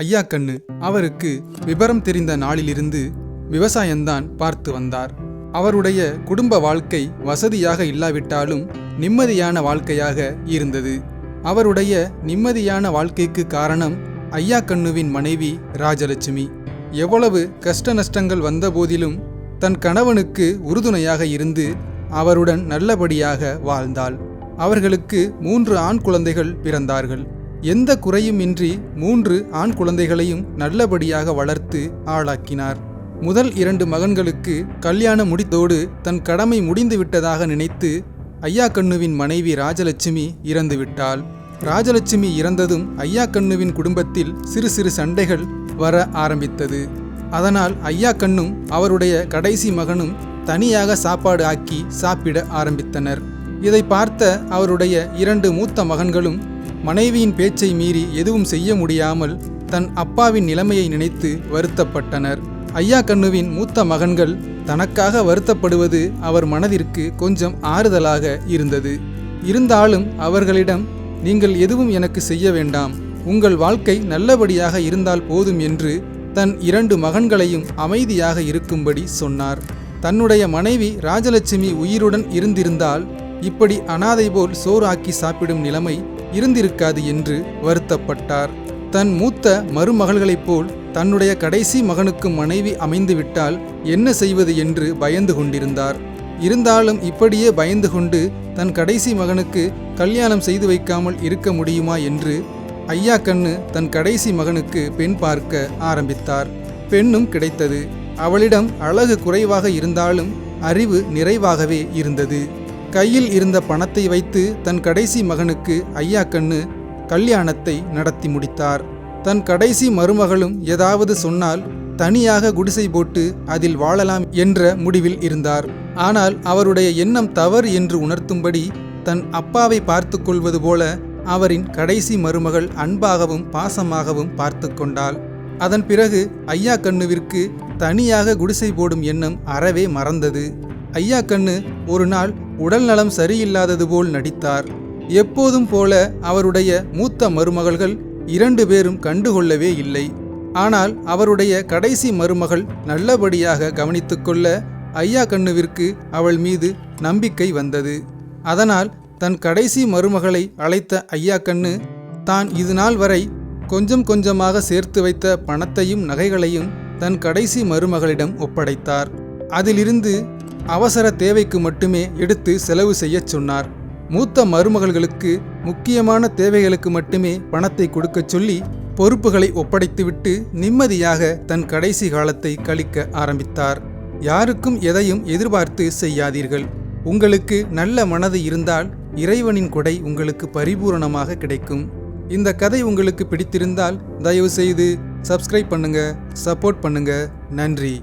ஐயா கண்ணு அவருக்கு விபரம் தெரிந்த நாளிலிருந்து விவசாயம்தான் பார்த்து வந்தார். அவருடைய குடும்ப வாழ்க்கை வசதியாக இல்லாவிட்டாலும் நிம்மதியான வாழ்க்கையாக இருந்தது. அவருடைய நிம்மதியான வாழ்க்கைக்கு காரணம் ஐயா கண்ணுவின் மனைவி ராஜலட்சுமி. எவ்வளவு கஷ்ட நஷ்டங்கள் வந்தபோதிலும் தன் கணவனுக்கு உறுதுணையாக இருந்து அவருடன் நல்லபடியாக வாழ்ந்தாள். அவர்களுக்கு மூன்று ஆண் குழந்தைகள் பிறந்தார்கள். எந்த குறையுமின்றி மூன்று ஆண் குழந்தைகளையும் நல்லபடியாக வளர்த்து ஆளாக்கினார். முதல் இரண்டு மகன்களுக்கு கல்யாணம் முடித்தோடு தன் கடமை முடிந்து விட்டதாக நினைத்து ஐயா கண்ணுவின் மனைவி ராஜலட்சுமி இறந்துவிட்டாள். ராஜலட்சுமி இறந்ததும் ஐயா கண்ணுவின் குடும்பத்தில் சிறு சிறு சண்டைகள் வர ஆரம்பித்தது. அதனால் ஐயா கண்ணும் அவருடைய கடைசி மகனும் தனியாக சாப்பாடு ஆக்கி சாப்பிட ஆரம்பித்தனர். இதை பார்த்த அவருடைய இரண்டு மூத்த மகன்களும் மனைவியின் பேச்சை மீறி எதுவும் செய்ய முடியாமல் தன் அப்பாவின் நிலைமையை நினைத்து வருத்தப்பட்டனர். ஐயா கண்ணுவின் மூத்த மகன்கள் தனக்காக வருத்தப்படுவது அவர் மனதிற்கு கொஞ்சம் ஆறுதலாக இருந்தது. இருந்தாலும் அவர்களிடம் நீங்கள் எதுவும் எனக்கு செய்ய வேண்டாம். உங்கள் வாழ்க்கை நல்லபடியாக இருந்தால் போதும் என்று தன் இரண்டு மகன்களையும் அமைதியாக இருக்கும்படி சொன்னார். தன்னுடைய மனைவி ராஜலட்சுமி உயிருடன் இருந்திருந்தால் இப்படி அனாதை போல் சோறாக்கி சாப்பிடும் நிலைமை இருந்திருக்காது என்று வருத்தப்பட்டார். தன் மூத்த மருமகள்களைப் போல் தன்னுடைய கடைசி மகனுக்கு மனைவி அமைந்துவிட்டால் என்ன செய்வது என்று பயந்து கொண்டிருந்தார். இருந்தாலும் இப்படியே பயந்து கொண்டு தன் கடைசி மகனுக்கு கல்யாணம் செய்து வைக்காமல் இருக்க முடியுமா என்று ஐயா கண்ணு தன் கடைசி மகனுக்கு பெண் பார்க்க ஆரம்பித்தார். பெண்ணும் கிடைத்தது. அவளிடம் அழகு குறைவாக இருந்தாலும் அறிவு நிறைவாகவே இருந்தது. கையில் இருந்த பணத்தை வைத்து தன் கடைசி மகனுக்கு ஐயா கண்ணு கல்யாணத்தை நடத்தி முடித்தார். தன் கடைசி மருமகளும் ஏதாவது சொன்னால் தனியாக குடிசை போட்டு அதில் வாழலாம் என்ற முடிவில் இருந்தார். ஆனால் அவருடைய எண்ணம் தவறு என்று உணர்த்தும்படி தன் அப்பாவை பார்த்து கொள்வது போல அவரின் கடைசி மருமகள் அன்பாகவும் பாசமாகவும் பார்த்து கொண்டாள். அதன் பிறகு ஐயா கண்ணுவிற்கு தனியாக குடிசை போடும் எண்ணம் அறவே மறந்தது. ஐயா கண்ணு ஒரு நாள் உடல் நலம் சரியில்லாதது போல் நடித்தார். எப்போதும் போல அவருடைய மூத்த மருமகள்கள் இரண்டு பேரும் கண்டுகொள்ளவே இல்லை. ஆனால் அவருடைய கடைசி மருமகள் நல்லபடியாக கவனித்துக்கொள்ள ஐயா கண்ணுவிற்கு அவள் மீது நம்பிக்கை வந்தது. அதனால் தன் கடைசி மருமகளை அழைத்த ஐயா கண்ணு தான் இது நாள் வரை கொஞ்சம் கொஞ்சமாக சேர்த்து வைத்த பணத்தையும் நகைகளையும் தன் கடைசி மருமகளிடம் ஒப்படைத்தார். அதிலிருந்து அவசர தேவைக்கு மட்டுமே எடுத்து செலவு செய்யச் சொன்னார். மூத்த மருமகள்களுக்கு முக்கியமான தேவைகளுக்கு மட்டுமே பணத்தை கொடுக்கச் சொல்லி பொறுப்புகளை ஒப்படைத்துவிட்டு நிம்மதியாக தன் கடைசி காலத்தை கழிக்க ஆரம்பித்தார். யாருக்கும் எதையும் எதிர்பார்த்து செய்யாதீர்கள். உங்களுக்கு நல்ல மனது இருந்தால் இறைவனின் கொடை உங்களுக்கு பரிபூரணமாக கிடைக்கும். இந்த கதை உங்களுக்கு பிடித்திருந்தால் தயவுசெய்து சப்ஸ்கிரைப் பண்ணுங்க சப்போர்ட் பண்ணுங்க. நன்றி.